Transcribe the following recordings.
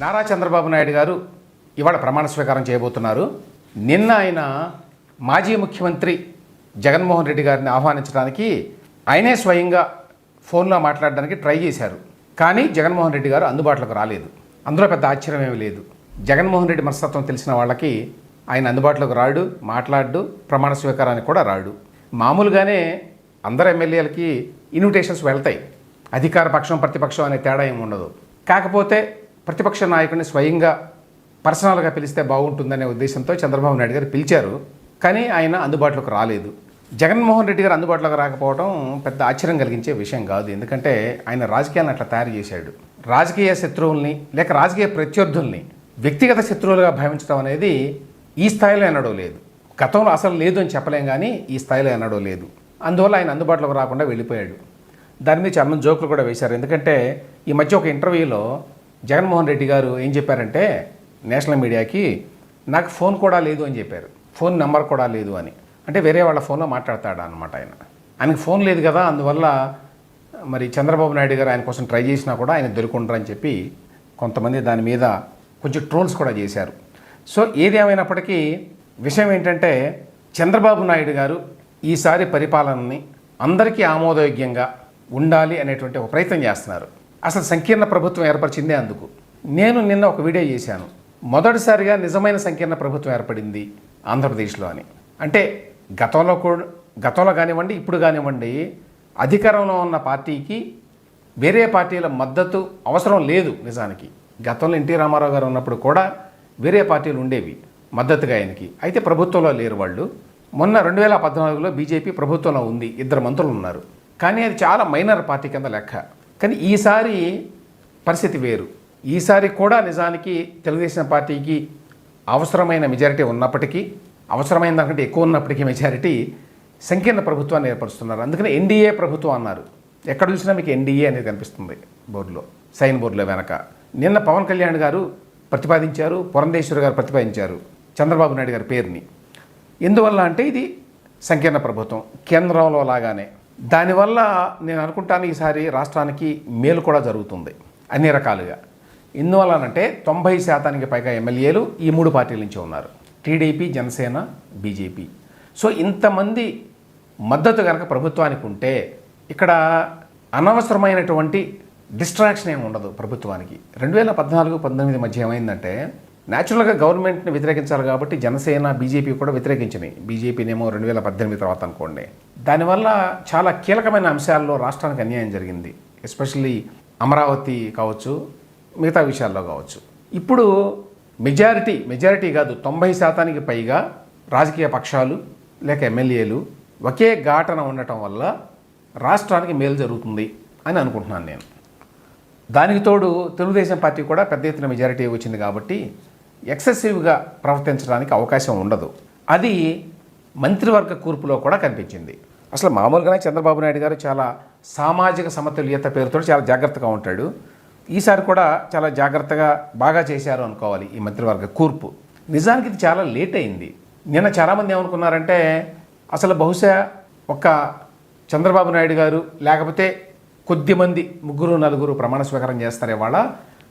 నారా చంద్రబాబు నాయుడు గారు ఇవాళ ప్రమాణ స్వీకారం చేయబోతున్నారు. నిన్న ఆయన మాజీ ముఖ్యమంత్రి జగన్మోహన్ రెడ్డి గారిని ఆహ్వానించడానికి ఆయనే స్వయంగా ఫోన్లో మాట్లాడడానికి ట్రై చేశారు. కానీ జగన్మోహన్ రెడ్డి గారు అందుబాటులోకి రాలేదు. అందులో పెద్ద ఆశ్చర్యం ఏమీ లేదు. జగన్మోహన్ రెడ్డి మనస్తత్వం తెలిసిన వాళ్ళకి ఆయన అందుబాటులోకి రాడు మాట్లాడు ప్రమాణ స్వీకారానికి కూడా రాడు. మామూలుగానే అందరు ఎమ్మెల్యేలకి ఇన్విటేషన్స్ వెళ్తాయి. అధికార పక్షం ప్రతిపక్షం అనే తేడా ఏమి ఉండదు. కాకపోతే ప్రతిపక్ష నాయకుడిని స్వయంగా పర్సనల్గా పిలిస్తే బాగుంటుందనే ఉద్దేశంతో చంద్రబాబు నాయుడు గారు పిలిచారు. కానీ ఆయన అందుబాటులోకి రాలేదు. జగన్మోహన్ రెడ్డి గారు అందుబాటులోకి రాకపోవడం పెద్ద ఆశ్చర్యం కలిగించే విషయం కాదు. ఎందుకంటే ఆయన రాజకీయాన్ని అట్లా తయారు చేశాడు. రాజకీయ శత్రువుల్ని లేక రాజకీయ ప్రత్యర్థుల్ని వ్యక్తిగత శత్రువులుగా భావించడం అనేది ఈ స్థాయిలో ఎన్నడో లేదు. గతంలో అసలు లేదు అని చెప్పలేం కానీ ఈ స్థాయిలో ఎన్నడో లేదు. అందువల్ల ఆయన అందుబాటులోకి రాకుండా వెళ్ళిపోయాడు. దాని మీద చాలా జోకులు కూడా వేశారు. ఎందుకంటే ఈ మధ్య ఒక ఇంటర్వ్యూలో జగన్మోహన్ రెడ్డి గారు ఏం చెప్పారంటే నేషనల్ మీడియాకి నాకు ఫోన్ కూడా లేదు అని చెప్పారు. ఫోన్ నెంబర్ కూడా లేదు అని. అంటే వేరే వాళ్ళ ఫోన్లో మాట్లాడతాడు అనమాట ఆయన. ఆయనకు ఫోన్ లేదు కదా అందువల్ల మరి చంద్రబాబు నాయుడు గారు ఆయన కోసం ట్రై చేసినా కూడా ఆయన దొరుకుంటారని చెప్పి కొంతమంది దాని మీద కొంచెం ట్రోల్స్ కూడా చేశారు. సో ఏది విషయం ఏంటంటే చంద్రబాబు నాయుడు గారు ఈసారి పరిపాలనని అందరికీ ఆమోదయోగ్యంగా ఉండాలి అనేటువంటి ఒక ప్రయత్నం చేస్తున్నారు. అసలు సంకీర్ణ ప్రభుత్వం ఏర్పరిచిందే అందుకు. నేను నిన్న ఒక వీడియో చేశాను. మొదటిసారిగా నిజమైన సంకీర్ణ ప్రభుత్వం ఏర్పడింది ఆంధ్రప్రదేశ్లో అని. అంటే గతంలో కూడా గతంలో కానివ్వండి ఇప్పుడు కానివ్వండి అధికారంలో ఉన్న పార్టీకి వేరే పార్టీల మద్దతు అవసరం లేదు నిజానికి. గతంలో ఎన్టీ రామారావు గారు ఉన్నప్పుడు కూడా వేరే పార్టీలు ఉండేవి మద్దతుగా ఆయనకి. అయితే ప్రభుత్వంలో లేరు వాళ్ళు. మొన్న రెండు వేల పద్నాలుగులో బీజేపీ ప్రభుత్వంలో ఉంది. ఇద్దరు మంత్రులు ఉన్నారు. కానీ అది చాలా మైనర్ పార్టీ కింద లెక్క. కానీ ఈసారి పరిస్థితి వేరు. ఈసారి కూడా నిజానికి తెలుగుదేశం పార్టీకి అవసరమైన మెజారిటీ ఉన్నప్పటికీ అవసరమైన దానికంటే ఎక్కువ ఉన్నప్పటికీ మెజారిటీ సంకీర్ణ ప్రభుత్వాన్ని ఏర్పరుస్తున్నారు. అందుకని ఎన్డీఏ ప్రభుత్వం అన్నారు. ఎక్కడ చూసినా మీకు ఎన్డీఏ అనేది కనిపిస్తుంది బోర్డులో సైన్ బోర్డులో వెనక. నిన్న పవన్ కళ్యాణ్ గారు ప్రతిపాదించారు పురంధేశ్వరి గారు ప్రతిపాదించారు చంద్రబాబు నాయుడు గారి పేరుని. ఎందువల్ల అంటే ఇది సంకీర్ణ ప్రభుత్వం కేంద్రంలో లాగానే. దానివల్ల నేను అనుకుంటాను ఈసారి రాష్ట్రానికి మేలు కూడా జరుగుతుంది అన్ని రకాలుగా. ఎందువల్లనంటే తొంభై శాతానికి పైగా ఎమ్మెల్యేలు ఈ మూడు పార్టీల నుంచి ఉన్నారు. TDP Janasena BJP. సో ఇంతమంది మద్దతు కనుక ప్రభుత్వానికి ఉంటే ఇక్కడ అనవసరమైనటువంటి డిస్ట్రాక్షన్ ఏమి ఉండదు ప్రభుత్వానికి. రెండు వేల పద్నాలుగు పంతొమ్మిది మధ్య ఏమైందంటే న్యాచురల్గా గవర్నమెంట్ని వ్యతిరేకించాలి కాబట్టి జనసేన బీజేపీ కూడా వ్యతిరేకించినాయి బీజేపీనేమో రెండు వేల పద్దెనిమిది తర్వాత అనుకోండి. దానివల్ల చాలా కీలకమైన అంశాల్లో రాష్ట్రానికి అన్యాయం జరిగింది. ఎస్పెషల్లీ అమరావతి కావచ్చు మిగతా విషయాల్లో కావచ్చు. ఇప్పుడు మెజారిటీ మెజారిటీ కాదు తొంభై శాతానికి పైగా రాజకీయ పక్షాలు లేక ఎమ్మెల్యేలు ఒకే ఘాటన ఉండటం వల్ల రాష్ట్రానికి మేలు జరుగుతుంది అని అనుకుంటున్నాను నేను. దానికి తోడు తెలుగుదేశం పార్టీ కూడా పెద్ద ఎత్తున మెజారిటీ వచ్చింది కాబట్టి ఎక్సెసివ్గా ప్రవర్తించడానికి అవకాశం ఉండదు. అది మంత్రివర్గ కూర్పులో కూడా కనిపించింది. అసలు మామూలుగానే చంద్రబాబు నాయుడు గారు చాలా సామాజిక సమతుల్యత పేరుతో చాలా జాగ్రత్తగా ఉంటాడు. ఈసారి కూడా చాలా జాగ్రత్తగా బాగా చేశారు అనుకోవాలి ఈ మంత్రివర్గ కూర్పు. నిజానికి ఇది చాలా లేట్ అయింది. నిన్న చాలామంది ఏమనుకున్నారంటే అసలు బహుశా ఒక చంద్రబాబు నాయుడు గారు లేకపోతే కొద్దిమంది ముగ్గురు నలుగురు ప్రమాణ స్వీకారం చేస్తారు ఇవాళ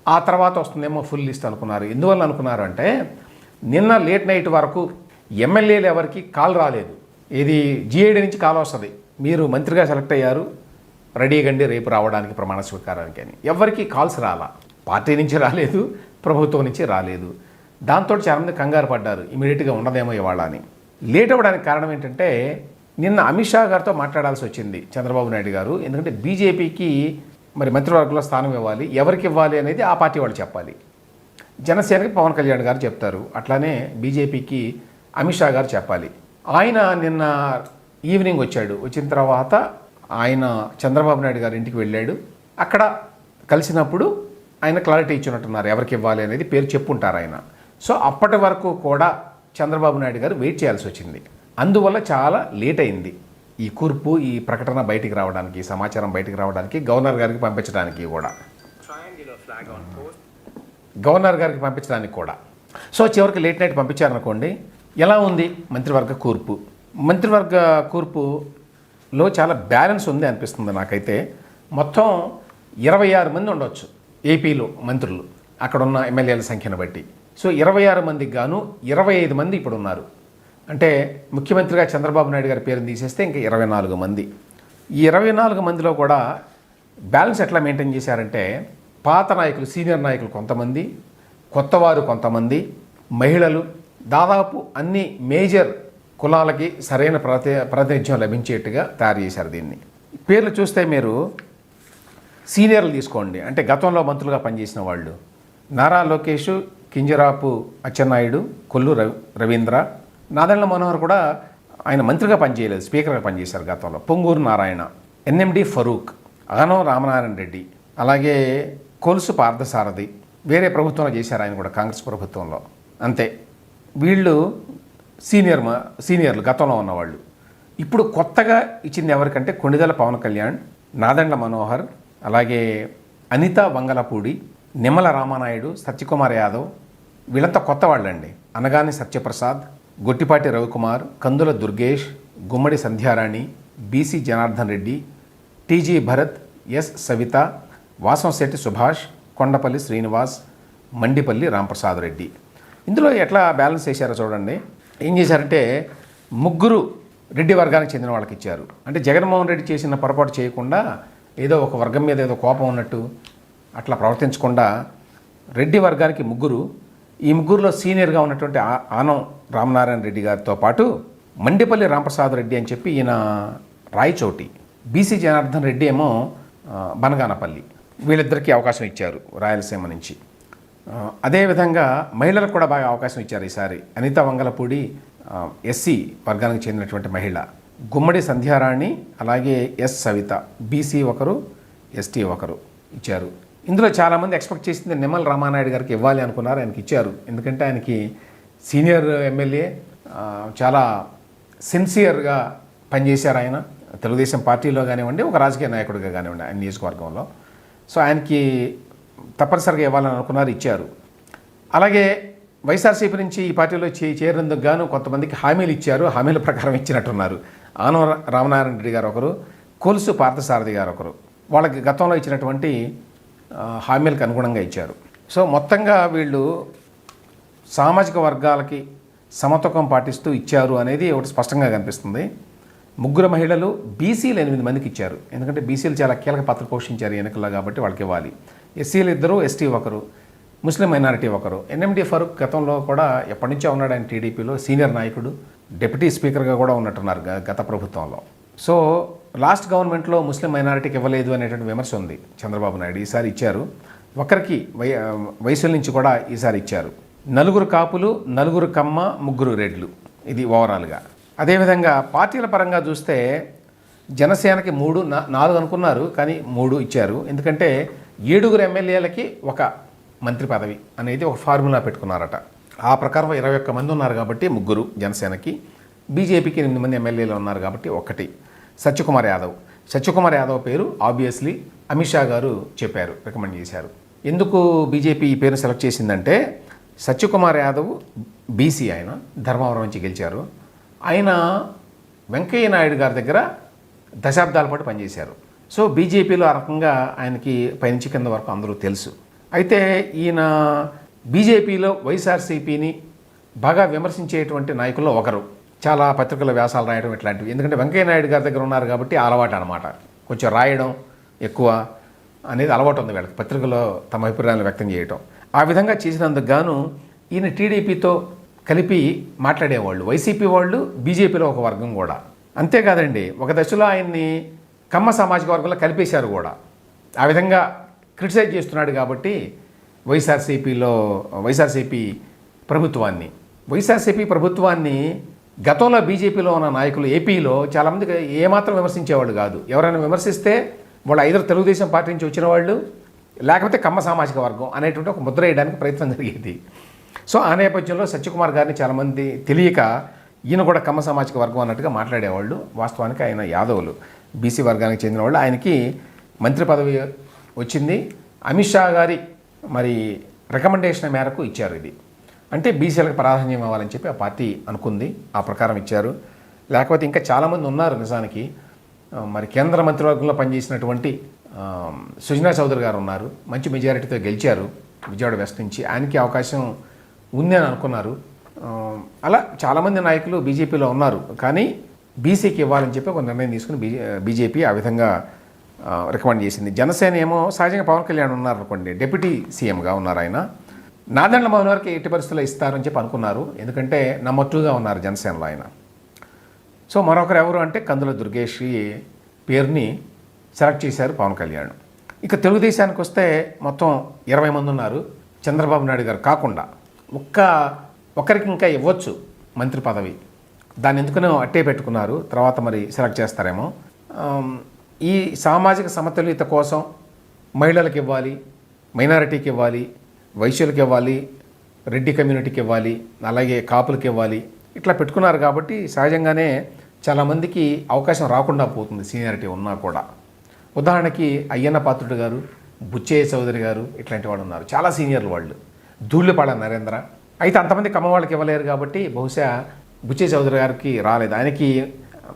ఆ తర్వాత వస్తుందేమో ఫుల్ లిస్ట్ అనుకున్నారు. ఎందువల్ల అనుకున్నారు అంటే నిన్న లేట్ నైట్ వరకు ఎమ్మెల్యేలు ఎవరికి కాల్ రాలేదు. ఇది జిఐడి నుంచి కాల్ వస్తుంది. మీరు మంత్రిగా సెలెక్ట్ అయ్యారు రెడీ గండి రేపు రావడానికి ప్రమాణ స్వీకారానికి అని. ఎవరికి కాల్స్ రాలా. పార్టీ నుంచి రాలేదు ప్రభుత్వం నుంచి రాలేదు. దాంతో చాలామంది కంగారు పడ్డారు. ఇమీడియట్గా ఉండదేమో ఇవాళ అని. లేట్ అవ్వడానికి కారణం ఏంటంటే నిన్న అమిత్ షా గారితో మాట్లాడాల్సి వచ్చింది చంద్రబాబు నాయుడు గారు. ఎందుకంటే బీజేపీకి మరి మంత్రివర్గంలో స్థానం ఇవ్వాలి. ఎవరికి ఇవ్వాలి అనేది ఆ పార్టీ వాళ్ళు చెప్పాలి. జనసేనకి పవన్ కళ్యాణ్ గారు చెప్తారు. అట్లానే బీజేపీకి అమిత్ షా గారు చెప్పాలి. ఆయన నిన్న ఈవినింగ్ వచ్చాడు. వచ్చిన తర్వాత ఆయన చంద్రబాబు నాయుడు గారి ఇంటికి వెళ్ళాడు. అక్కడ కలిసినప్పుడు ఆయన క్లారిటీ ఇచ్చినట్టున్నారు. ఎవరికి ఇవ్వాలి అనేది పేరు చెప్పుంటారు ఆయన. సో అప్పటి వరకు కూడా చంద్రబాబు నాయుడు గారు వెయిట్ చేయాల్సి వచ్చింది. అందువల్ల చాలా లేట్ అయింది. ఈ కూర్పు ఈ ప్రకటన బయటికి రావడానికి సమాచారం బయటికి రావడానికి గవర్నర్ గారికి పంపించడానికి కూడా. గవర్నర్ గారికి పంపించడానికి కూడా. సో చివరికి లేట్ నైట్ పంపించారనుకోండి ఎలా ఉంది మంత్రివర్గ కూర్పు? మంత్రివర్గ కూర్పులో చాలా బ్యాలెన్స్ ఉంది అనిపిస్తుంది నాకైతే. మొత్తం ఇరవై ఆరు మంది ఉండొచ్చు ఏపీలో మంత్రులు. అక్కడ ఉన్న ఎమ్మెల్యేల సంఖ్యను బట్టి. సో ఇరవై ఆరు మందికి గాను ఇరవై ఐదు మంది ఇప్పుడు ఉన్నారు అంటే ముఖ్యమంత్రిగా చంద్రబాబు నాయుడు గారి పేరుని తీసేస్తే ఇంకా ఇరవై నాలుగు మంది. ఈ ఇరవై నాలుగు మందిలో కూడా బ్యాలెన్స్ ఎట్లా మెయింటైన్ చేశారంటే పాత నాయకులు సీనియర్ నాయకులు కొంతమంది కొత్తవారు కొంతమంది మహిళలు దాదాపు అన్ని మేజర్ కులాలకి సరైన ప్రతి ప్రాతినిధ్యం లభించేట్టుగా తయారు చేశారు దీన్ని. పేర్లు చూస్తే మీరు సీనియర్లు తీసుకోండి. అంటే గతంలో మంత్రులుగా పనిచేసిన వాళ్ళు. నారా లోకేష్ కింజరాపు అచ్చెన్నాయుడు కొల్లు రవి రవీంద్ర నాదెండ్ల మనోహర్ కూడా ఆయన మంత్రిగా పనిచేయలేదు స్పీకర్గా పనిచేశారు గతంలో. పొంగూరు నారాయణ ఎన్ఎండి ఫరూక్ ఆనం రామనారాయణ రెడ్డి అలాగే కొలుసు పార్థసారథి వేరే ప్రభుత్వంలో చేశారు ఆయన కూడా కాంగ్రెస్ ప్రభుత్వంలో. అంతే. వీళ్ళు సీనియర్ మా సీనియర్లు గతంలో ఉన్నవాళ్ళు. ఇప్పుడు కొత్తగా ఇచ్చింది ఎవరికంటే కొండిదల పవన్ కళ్యాణ్ నాదండ్ల మనోహర్ అలాగే అనిత వంగలపూడి నిమ్మల రామానాయుడు సత్యకుమార్ యాదవ్ వీళ్ళంతా కొత్త వాళ్ళండి Anagani Satyaprasad Gottipati Ravikumar Kandula Durgesh Gummadi Sandhyarani BC Janardhan Reddy TG Bharath yes Savitha Vasamsetti Subhash Kondapalli Srinivas Mandipalli Ramprasad Reddy. ఇందులో ఎట్లా బ్యాలెన్స్ చేశారో చూడండి. ఏం చేశారంటే ముగ్గురు రెడ్డి వర్గానికి చెందిన వాళ్ళకి ఇచ్చారు. అంటే జగన్మోహన్ రెడ్డి చేసిన పొరపాటు చేయకుండా ఏదో ఒక వర్గం మీద ఏదో కోపం ఉన్నట్టు అట్లా ప్రవర్తించకుండా రెడ్డి వర్గానికి ముగ్గురు ఈ ముగ్గురులో సీనియర్గా ఉన్నటువంటి ఆనం రామనారాయణ రెడ్డి గారితో పాటు మండిపల్లి రాంప్రసాద్ రెడ్డి అని చెప్పి ఈయన రాయచోటి బీసీ జనార్దన్ రెడ్డి ఏమో బనగానపల్లి వీళ్ళిద్దరికీ అవకాశం ఇచ్చారు రాయలసీమ నుంచి. అదేవిధంగా మహిళలకు కూడా బాగా అవకాశం ఇచ్చారు ఈసారి. అనిత వంగలపూడి ఎస్సీ వర్గానికి చెందినటువంటి మహిళ. గుమ్మడి సంధ్యారాణి అలాగే ఎస్ సవిత బీసీ ఒకరు ఎస్టీ ఒకరు ఇచ్చారు. ఇందులో చాలామంది ఎక్స్పెక్ట్ చేసింది నిమ్మల రామానాయుడు గారికి ఇవ్వాలి అనుకున్నారు. ఆయనకి ఇచ్చారు. ఎందుకంటే ఆయనకి సీనియర్ ఎమ్మెల్యే చాలా సిన్సియర్గా పనిచేశారు ఆయన. తెలుగుదేశం పార్టీలో కానివ్వండి ఒక రాజకీయ నాయకుడిగా కానివ్వండి ఆయన నియోజకవర్గంలో. సో ఆయనకి తప్పనిసరిగా ఇవ్వాలని అనుకున్నారు ఇచ్చారు. అలాగే వైఎస్ఆర్సీపీ నుంచి ఈ పార్టీలో చే గాను కొంతమందికి హామీలు ఇచ్చారు. హామీల ప్రకారం ఇచ్చినట్టున్నారు. ఆనవ రామనారాయణ రెడ్డి గారు ఒకరు కొలుసు పార్థసారథి గారు ఒకరు. వాళ్ళకి గతంలో ఇచ్చినటువంటి హామీలకు అనుగుణంగా ఇచ్చారు. సో మొత్తంగా వీళ్ళు సామాజిక వర్గాలకి సమతూకం పాటిస్తూ ఇచ్చారు అనేది ఒకటి స్పష్టంగా కనిపిస్తుంది. ముగ్గురు మహిళలు బీసీలు ఎనిమిది మందికి ఇచ్చారు. ఎందుకంటే బీసీలు చాలా కీలక పాత్ర పోషించారు ఎన్నికల్లో కాబట్టి వాళ్ళకి ఇవ్వాలి. ఎస్సీలు ఇద్దరు ఎస్టీ ఒకరు ముస్లిం మైనారిటీ ఒకరు. ఎన్ఎండి ఫరూక్ గతంలో కూడా ఎప్పటి నుంచో ఉన్నాడు ఆయన టీడీపీలో సీనియర్ నాయకుడు డిప్యూటీ స్పీకర్గా కూడా ఉన్నట్టున్నారు గత ప్రభుత్వంలో. సో లాస్ట్ గవర్నమెంట్లో ముస్లిం మైనారిటీకి ఇవ్వలేదు అనేటువంటి విమర్శ ఉంది. చంద్రబాబు నాయుడు ఈసారి ఇచ్చారు. ఒకరికి వై వయసుల నుంచి కూడా ఈసారి ఇచ్చారు. నలుగురు కాపులు నలుగురు కమ్మ ముగ్గురు రెడ్లు. ఇది ఓవరాల్గా. అదేవిధంగా పార్టీల పరంగా చూస్తే జనసేనకి మూడు నాలుగు అనుకున్నారు కానీ మూడు ఇచ్చారు. ఎందుకంటే ఏడుగురు ఎమ్మెల్యేలకి ఒక మంత్రి పదవి అనేది ఒక ఫార్ములా పెట్టుకున్నారట. ఆ ప్రకారం ఇరవై ఒక్క మంది ఉన్నారు కాబట్టి ముగ్గురు జనసేనకి. బీజేపీకి ఎనిమిది మంది ఎమ్మెల్యేలు ఉన్నారు కాబట్టి ఒకటి సత్యకుమార్ యాదవ్. సత్యకుమార్ యాదవ్ పేరు ఆబ్వియస్లీ అమిత్ షా గారు చెప్పారు రికమెండ్ చేశారు. ఎందుకు బీజేపీ ఈ పేరు సెలెక్ట్ చేసిందంటే సత్యకుమార్ యాదవ్ బీసీ ఆయన ధర్మవరం నుంచి గెలిచారు. ఆయన వెంకయ్య నాయుడు గారి దగ్గర దశాబ్దాల పాటు పనిచేశారు. సో బీజేపీలో ఆ రకంగా ఆయనకి పైనుంచి కింద వరకు అందరూ తెలుసు. అయితే ఈయన బీజేపీలో వైఎస్ఆర్సీపీని బాగా విమర్శించేటువంటి నాయకుల్లో ఒకరు. చాలా పత్రికల వ్యాసాలు రాయడం ఇట్లాంటివి. ఎందుకంటే వెంకయ్య నాయుడు గారి దగ్గర ఉన్నారు కాబట్టి అలవాటు అనమాట కొంచెం రాయడం ఎక్కువ అనేది అలవాటు ఉంది వీళ్ళకి. పత్రికలో తమ అభిప్రాయాలను వ్యక్తం చేయటం. ఆ విధంగా చేసినందుకు గాను ఈయన టీడీపీతో కలిపి మాట్లాడేవాళ్ళు. వైసీపీ వాళ్ళు బీజేపీలో ఒక వర్గం కూడా. అంతేకాదండి ఒక దశలో ఆయన్ని కమ్మ సామాజిక వర్గంలో కలిపేశారు కూడా. ఆ విధంగా క్రిటిసైజ్ చేస్తున్నాడు కాబట్టి వైఎస్ఆర్సీపీలో వైఎస్ఆర్సీపీ ప్రభుత్వాన్ని. వైఎస్ఆర్సీపీ ప్రభుత్వాన్ని గతంలో బీజేపీలో ఉన్న నాయకులు ఏపీలో చాలామంది ఏమాత్రం విమర్శించేవాళ్ళు కాదు. ఎవరైనా విమర్శిస్తే వాళ్ళు ఐదరు తెలుగుదేశం పార్టీ నుంచి వచ్చిన వాళ్ళు లేకపోతే కమ్మ సామాజిక వర్గం అనేటువంటి ఒక ముద్ర వేయడానికి ప్రయత్నం జరిగేది. సో ఆ నేపథ్యంలో సత్యకుమార్ గారిని చాలామంది తెలియక ఈయన కూడా కమ్మ సామాజిక వర్గం అన్నట్టుగా మాట్లాడేవాళ్ళు. వాస్తవానికి ఆయన యాదవులు. బీసీ వర్గానికి చెందిన వాళ్ళు. ఆయనకి మంత్రి పదవి వచ్చింది. అమిత్ షా గారి మరి రికమెండేషన్ మేరకు ఇచ్చారు ఇది. అంటే బీసీలకు ప్రాధాన్యం ఇవ్వాలని చెప్పి ఆ పార్టీ అనుకుంది ఆ ప్రకారం ఇచ్చారు. లేకపోతే ఇంకా చాలామంది ఉన్నారు నిజానికి. మరి కేంద్ర మంత్రివర్గంలో పనిచేసినటువంటి సుజనా చౌదరి గారు ఉన్నారు. మంచి మెజారిటీతో గెలిచారు విజయవాడ వెస్ట్ నుంచి. ఆయనకి అవకాశం ఉంది అని అనుకున్నారు. అలా చాలామంది నాయకులు బీజేపీలో ఉన్నారు. కానీ బీసీకి ఇవ్వాలని చెప్పి ఒక నిర్ణయం తీసుకుని బీజే బీజేపీ ఆ విధంగా రికమెండ్ చేసింది. జనసేన ఏమో సహజంగా పవన్ కళ్యాణ్ ఉన్నారు అనుకోండి. డిప్యూటీ సీఎంగా ఉన్నారు ఆయన. నాదెండ్ల మోహన్ ఎట్టి పరిస్థితుల్లో ఇస్తారని చెప్పి అనుకున్నారు. ఎందుకంటే నెంబర్ టూగా ఉన్నారు జనసేనలో ఆయన. సో మరొకరు ఎవరు అంటే కందుల దుర్గేష్ పేరుని సెలెక్ట్ చేశారు పవన్ కళ్యాణ్. ఇక తెలుగుదేశానికి వస్తే మొత్తం ఇరవై మంది ఉన్నారు. చంద్రబాబు నాయుడు గారు కాకుండా ఒక్క ఒకరికి ఇంకా ఇవ్వచ్చు మంత్రి పదవి. దాన్ని ఎందుకనో అట్టే పెట్టుకున్నారు. తర్వాత మరి సెలెక్ట్ చేస్తారేమో. ఈ సామాజిక సమతుల్యత కోసం మహిళలకు ఇవ్వాలి మైనారిటీకి ఇవ్వాలి వైశ్యులకి ఇవ్వాలి రెడ్డి కమ్యూనిటీకి ఇవ్వాలి అలాగే కాపులకి ఇవ్వాలి ఇట్లా పెట్టుకున్నారు కాబట్టి సహజంగానే చాలామందికి అవకాశం రాకుండా పోతుంది సీనియారిటీ ఉన్నా కూడా. ఉదాహరణకి అయ్యన్న పాత్రుడు గారు బుచ్చయ్య చౌదరి గారు ఇట్లాంటి వాళ్ళు ఉన్నారు. చాలా సీనియర్లు వాళ్ళు. ధూళ్ళపాళ నరేంద్ర. అయితే అంతమంది కమ్మ వాళ్ళకి ఇవ్వలేరు కాబట్టి బహుశా బుచ్చయ్య చౌదరి గారికి రాలేదు. ఆయనకి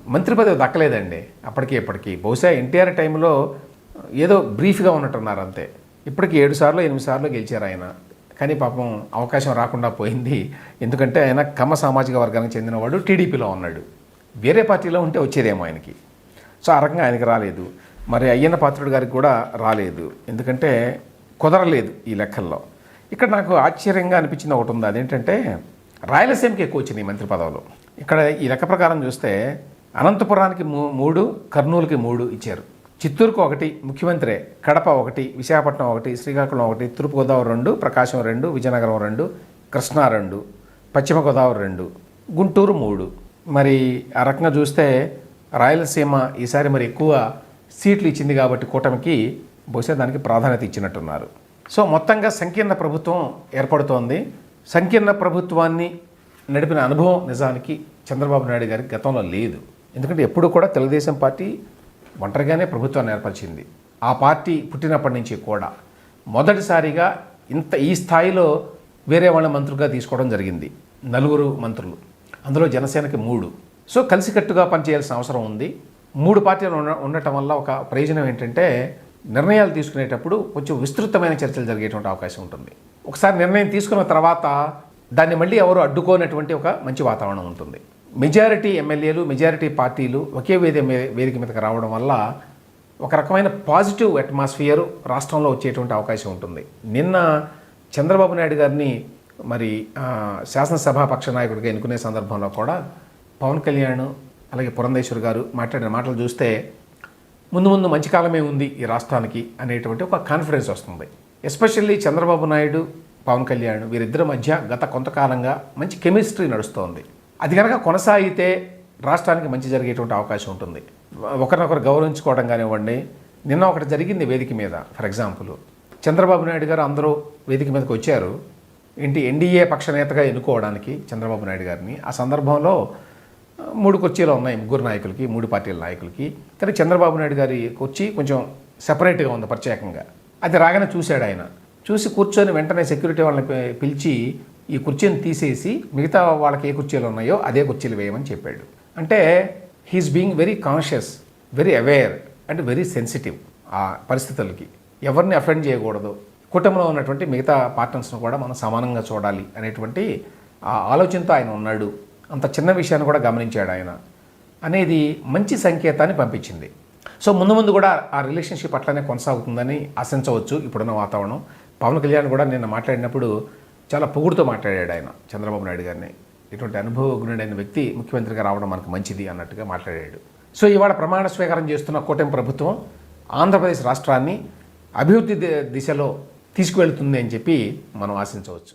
మంత్రి పదవి దక్కలేదండి. అప్పటికి ఇప్పటికీ. బహుశా ఎన్టీఆర్ టైంలో ఏదో బ్రీఫ్గా ఉన్నట్టున్నారు అంతే. ఇప్పటికి ఏడు సార్లు ఎనిమిది సార్లు గెలిచారు ఆయన. కానీ పాపం అవకాశం రాకుండా పోయింది. ఎందుకంటే ఆయన కమ్మ సామాజిక వర్గానికి చెందినవాడు టీడీపీలో ఉన్నాడు. వేరే పార్టీలో ఉంటే వచ్చేదేమో ఆయనకి. సో ఆ రకంగా ఆయనకి రాలేదు. మరి అయ్యన్న పాత్రుడు గారికి కూడా రాలేదు. ఎందుకంటే కుదరలేదు ఈ లెక్కల్లో. ఇక్కడ నాకు ఆశ్చర్యంగా అనిపించింది ఒకటి ఉంది. అదేంటంటే రాయలసీమకి ఎక్కువ వచ్చినాయి మంత్రి పదవులు. ఇక్కడ ఈ లెక్క ప్రకారం చూస్తే అనంతపురానికి మూ- మూడు కర్నూలుకి మూడు ఇచ్చారు. చిత్తూరుకు ఒకటి ముఖ్యమంత్రే కడప ఒకటి విశాఖపట్నం ఒకటి శ్రీకాకుళం ఒకటి తూర్పుగోదావరి రెండు ప్రకాశం రెండు విజయనగరం రెండు కృష్ణా రెండు పశ్చిమ గోదావరి రెండు గుంటూరు మూడు. మరి ఆ రకంగా చూస్తే రాయలసీమ ఈసారి మరి ఎక్కువ సీట్లు ఇచ్చింది కాబట్టి కూటమికి బహుశా దానికి ప్రాధాన్యత ఇచ్చినట్టున్నారు. సో మొత్తంగా సంకీర్ణ ప్రభుత్వం ఏర్పడుతోంది. సంకీర్ణ ప్రభుత్వాన్ని నడిపిన అనుభవం నిజానికి చంద్రబాబు నాయుడు గారికి గతంలో లేదు. ఎందుకంటే ఎప్పుడు కూడా తెలుగుదేశం పార్టీ ఒంటరిగానే ప్రభుత్వాన్ని ఏర్పరిచింది. ఆ పార్టీ పుట్టినప్పటి నుంచి కూడా మొదటిసారిగా ఇంత ఈ స్థాయిలో వేరే వాళ్ళ మంత్రులుగా తీసుకోవడం జరిగింది. నలుగురు మంత్రులు. అందులో జనసేనకి మూడు. సో కలిసికట్టుగా పనిచేయాల్సిన అవసరం ఉంది. మూడు పార్టీలు ఉండటం వల్ల ఒక ప్రయోజనం ఏంటంటే నిర్ణయాలు తీసుకునేటప్పుడు కొంచెం విస్తృతమైన చర్చలు జరిగేటువంటి అవకాశం ఉంటుంది. ఒకసారి నిర్ణయం తీసుకున్న తర్వాత దాన్ని మళ్ళీ ఎవరు అడ్డుకోనటువంటి ఒక మంచి వాతావరణం ఉంటుంది. మెజారిటీ ఎమ్మెల్యేలు మెజారిటీ పార్టీలు ఒకే వేది వేదిక మీదకి రావడం వల్ల ఒక రకమైన పాజిటివ్ అట్మాస్ఫియర్ రాష్ట్రంలో వచ్చేటువంటి అవకాశం ఉంటుంది. నిన్న చంద్రబాబు నాయుడు గారిని మరి శాసనసభా శాసనసభాపక్ష నాయకుడిగా ఎన్నుకునే సందర్భంలో కూడా పవన్ కళ్యాణ్ అలాగే పురంధేశ్వర్ గారు మాట్లాడిన మాటలు చూస్తే ముందు ముందు మంచి కాలమే ఉంది ఈ రాష్ట్రానికి అనేటువంటి ఒక కాన్ఫిడెన్స్ వస్తుంది. ఎస్పెషల్లీ చంద్రబాబు నాయుడు పవన్ కళ్యాణ్ వీరిద్దరి మధ్య గత కొంతకాలంగా మంచి కెమిస్ట్రీ నడుస్తోంది. అది కనుక కొనసాగితే రాష్ట్రానికి మంచి జరిగేటువంటి అవకాశం ఉంటుంది. ఒకరినొకరు గౌరవించుకోవడం కానివ్వండి నిన్న ఒకటి జరిగింది వేదిక మీద ఫర్ ఎగ్జాంపుల్. చంద్రబాబు నాయుడు గారు అందరూ వేదిక మీదకి వచ్చారు. ఏంటి ఎన్డీఏ పక్ష నేతగా ఎన్నుకోవడానికి చంద్రబాబు నాయుడు గారిని. ఆ సందర్భంలో మూడు కుర్చీలు ఉన్నాయి ముగ్గురు నాయకులకి మూడు పార్టీల నాయకులకి. కానీ చంద్రబాబు నాయుడు గారి కుర్చీ కొంచెం సెపరేట్గా ఉంది ప్రత్యేకంగా. అది రాగానే చూశాడు ఆయన. చూసి కూర్చొని వెంటనే సెక్యూరిటీ వాళ్ళని పిలిచి ఈ కుర్చీని తీసేసి మిగతా వాళ్ళకి ఏ కుర్చీలు ఉన్నాయో అదే కుర్చీలు వేయమని చెప్పాడు. అంటే he's being very conscious very aware and very sensitive ఆ పరిస్థితులకి. ఎవరిని అఫెండ్ చేయకూడదు. కుటుంబంలో ఉన్నటువంటి మిగతా పార్ట్నర్స్ను కూడా మనం సమానంగా చూడాలి అనేటువంటి ఆ ఆలోచనతో ఆయన ఉన్నాడు. అంత చిన్న విషయాన్ని కూడా గమనించాడు ఆయన. అనేది మంచి సంకేతాన్ని పంపించింది. సో ముందు ముందు కూడా ఆ రిలేషన్షిప్ అట్లనే కొనసాగుతుందని ఆశించవచ్చు ఇప్పుడున్న వాతావరణం. పవన్ కళ్యాణ్ కూడా నిన్న మాట్లాడినప్పుడు చాలా పొగుడుతో మాట్లాడాడు ఆయన చంద్రబాబు నాయుడు గారిని. ఇటువంటి అనుభవజ్ఞుడైన వ్యక్తి ముఖ్యమంత్రిగా రావడం మనకు మంచిది అన్నట్టుగా మాట్లాడాడు. సో ఇవాళ ప్రమాణ స్వీకారం చేస్తున్న కూటమి ప్రభుత్వం ఆంధ్రప్రదేశ్ రాష్ట్రాన్ని అభివృద్ధి దిశలో తీసుకువెళ్తుంది అని చెప్పి మనం ఆశించవచ్చు.